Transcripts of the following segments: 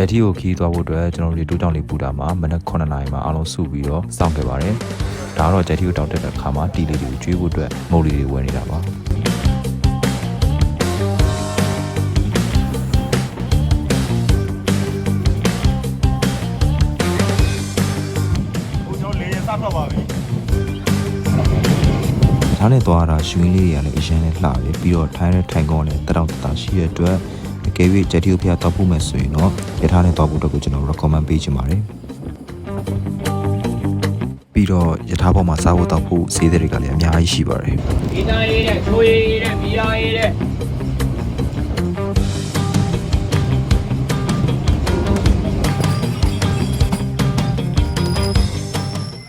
ဂျက်တီကိုခီးသွားဖို့အတွက်ကျွန်တော်တို့တိုးတောင်လေးပူတာမှာမနက်9နာရီမှာအားလုံးစုပြီးတော့စောင့်ခဲ့ပါတယ်ဒါကတော့ဂျက်တီကိုတောက်တက်တဲ့ခါမှာတီလေးတွေကိုကျွေးဖို့အတွက်မုတ်လေးတွေဝယ်နေတာပါဟိုကျွန်တော်လေရင်စထွက်ပါပြီဒါနဲ့သွားတာရွှင်လေးတွေကလည်းအရင်နဲ့လှတယ်ပြီးတော့ထိုင်းတဲ့ထိုင်ကောင်းနဲ့တက်တောက်တက်တာရှိတဲ့အတွက် အကယ်၍ဂျက်တီကိုဖျားတောက်ဖို့မယ်ဆိုရင်တော့ရထားနဲ့တောက်ဖို့အတွက်ကိုကျွန်တော် recommend ပေးချင်ပါတယ်ပြီးတော့ရထားပေါ်မှာစားဖို့တောက်ဖို့ဈေးတွေကလည်းအများကြီးရှိပါတယ်ဒီသားရေးတဲ့ချိုးရေးတဲ့မီယာရေးတဲ့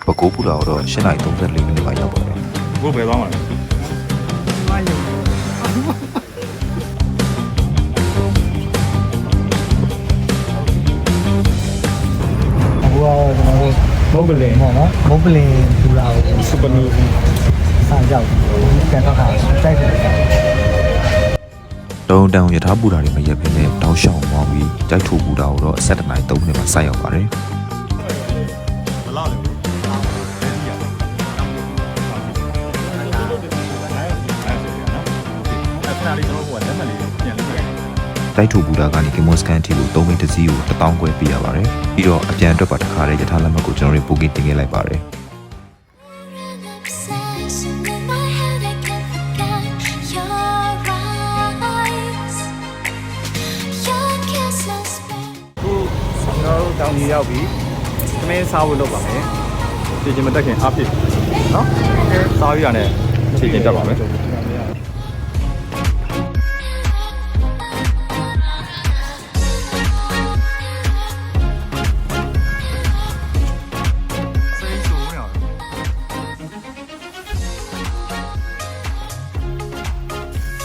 ပကိုးပူလာတော့8နိုင်34မိနစ်မှာရောက်ပါတယ်ဘို့ဘယ်သွားမှာလဲ ပလင်ပေါ့နော်မုတ်ပလင်ဘူလာကိုစပနူစာရောက်ပြန်တော့ခါတိုက်တယ်တုံးတောင်ရထားပူတာတွေမရက်ဘဲနဲ့တောက်ရှောင်းမောင်းပြီးတိုက်ထိုးပူတာကိုတော့7နိုင်3မိနစ်မှာစိုက်ရောက်ပါတယ် တိုက်ထိုးပူတာကနေကင်မွန်စကန်တီကို3မိနစ်တစ်စီးကို1000ခွဲပေးရပါတယ်ပြီးတော့အပြန်အတွက်ပါတစ်ခါတည်းရထားလက်မှတ်ကိုကျွန်တော်တို့ပို့ကိတင်ခဲ့လိုက်ပါတယ် Obsession in my head, I can't forget your eyes. Your kisses burn. ခုကျွန်တော်တို့တောင်ကြီးရောက်ပြီသမင်းစားဖို့လုပ်ပါမယ်ခြေချင်းမတက်ခင်အားဖြစ်နော်စားရရနဲ့ခြေချင်းတက်ပါမယ်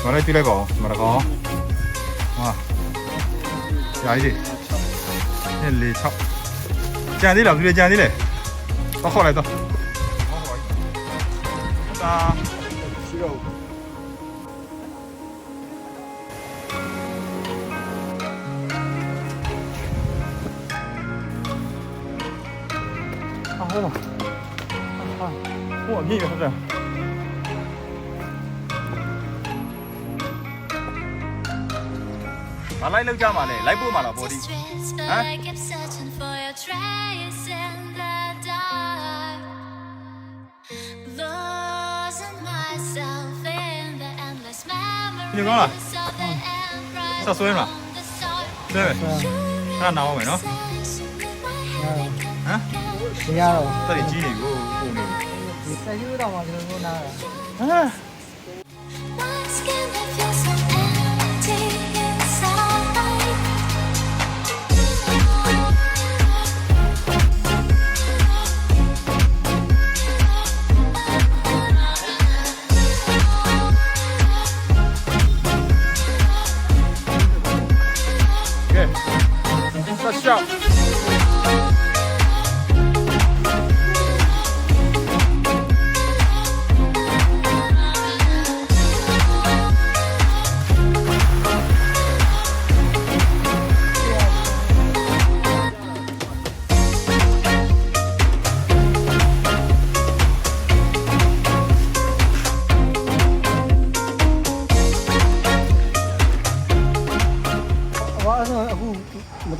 မလေးကြည့်လိုက်ပါဦးမရကောင်းဟာကြာကြီးညလေး6ကြံသေးလားပြည့်ကြံသေးလေတော့ခေါ်လိုက်တော့တာ ဘာလိုက်လောက်ကြမှာလဲလိုက်ပို့မှာလား body ဟမ်ဒီကောလားဆက်ဆွဲမလားဆွဲမယ်အဲ့ဒါနားအောင်မယ်နော်ဟမ်မရတော့တတိကြီးနေကိုပုံနေတယ်ဆက်ယူတော့မှာကျွန်တော်တို့နားရဟမ်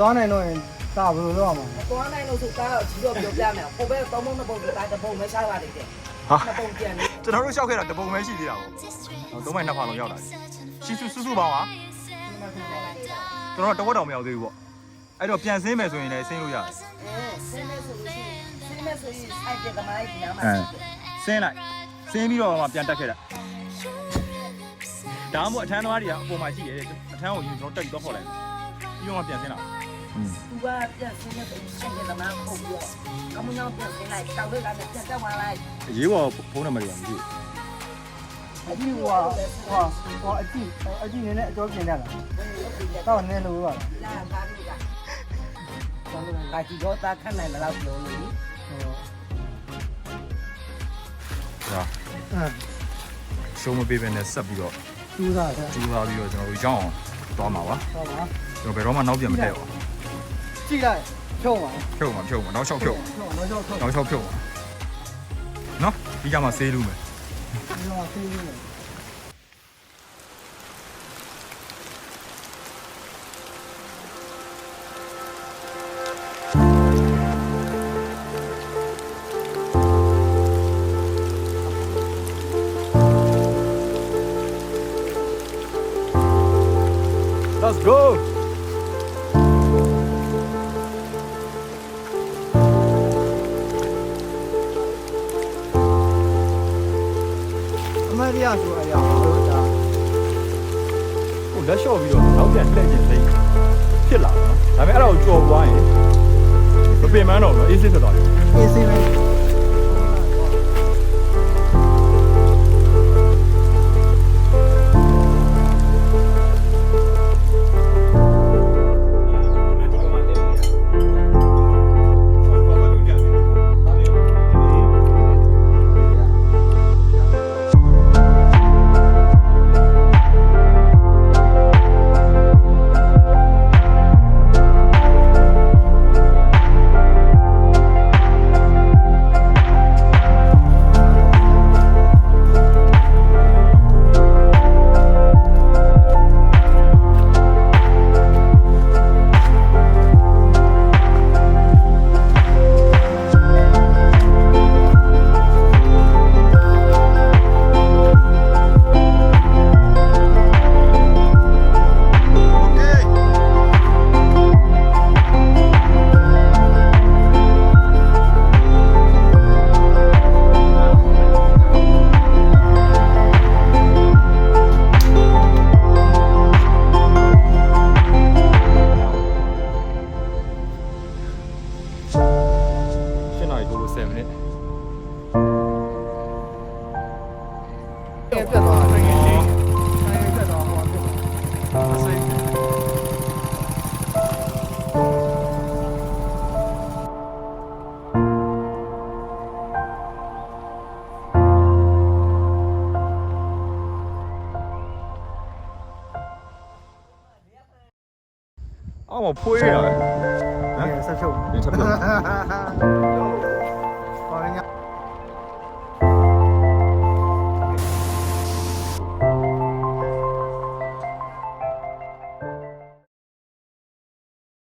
သွားနိုင်တော့ရင်တာဘယ်လိုလုပ်အောင်မလဲသွားနိုင်လို့ဆိုတာကြီးတော့ပြောပြမယ်။ဟိုဘက်သုံးပုံနှစ်ပုံဒီတိုင်းတစ်ပုံပဲရှားပါလိမ့်တယ်ဟာ။နှစ်ပုံပြန်နေကျွန်တော်တို့ရှောက်ခဲ့တာတပုံပဲရှိသေးတာပေါ့သုံးမိုင်နှစ်ဖာလုံးရောက်လာရှိစုစုစုပေါင်းပါကျွန်တော်တော့တဝက်တော်မရောက်သေးဘူးပေါ့အဲ့တော့ပြန်ဆင်းမယ်ဆိုရင်လည်းဆင်းလို့ရတယ်။အဲဆင်းမဲ့ဆိုလို့ရှိရင်ဆင်းမဲ့ဆိုရင်စိုက်တဲ့သမိုင်းဒီနားမှာအဲဆင်းလိုက်ဆင်းပြီးတော့မှပြန်တက်ခဲ့တာဒါမှမဟုတ်အထမ်းသမားတွေကအပေါ်မှာရှိတယ်အထမ်းကိုယူကျွန်တော်တက်ပြီးတော့ခေါ်လိုက်ပြီးတော့မှပြန်ဆင်းလာ သူကပြန်ဆင်းမဲ့ဆိုရင်စိုက်တဲ့သမိုင်းပုံပြီးတော့ကမ္ဘာ့ပြန်ဆင်းလိုက်တောက်တွေကလည်းပြန်တက်သွားလိုက်အရေးပေါ်ဖုန်းနံပါတ်တွေမရှိဘူးအကြည့်ဟိုဟာဟိုဟိုအကြည့်အကြည့်နေနဲ့အကျော်ပြင်တယ်လားတော့နည်းလို့ပါလား။လာကားလို့က။ဘာလို့လဲ။ဒီတော့တာခန့်နိုင်မလားပြောလို့ဟိုဒါအဲရှုံးမပေးဘဲနဲ့ဆက်ပြီးတော့ကျူးသားတယ်ကျူးသားပြီးတော့ကျွန်တော်တို့ရောင်းအောင်သွားမှာပါဟုတ်ပါကျွန်တော်ဘယ်တော့မှနောက်ပြန်မတက်ဘူးကြည့်လိုက်ဖြုံးပါဖြု တ်မှာဖြုတ်မှာနောက်လျှောက်ဖြုတ်ဖြုံးတော့ဖြုံးနောက်လျှောက်ဖြုတ်မှာနော်ဒီကြမှာဆေးလူမယ်ဒီမှာဆေးရင်း Let's go အမရရဆိုအရာလို့ဒါဟိုလက်လျှော့ပြီးတော့နောက်ပြန်လှည့်ခြင်းသိဖြစ်လာတယ်နော်ဒါပေမဲ့အဲ့ဒါကိုကြော်သွားရင်မပင်ပန်းတော့ဘူးနော်အေးစစ်ဖြစ်သွားတယ်အေးဆေးပဲရှင်းနာရီကိုလို့7မိနစ်ပြ တ်သွားတယ်ငယ်ချင်းဆိုင်ပြတ်သွားဟောပြတ်သွားဆို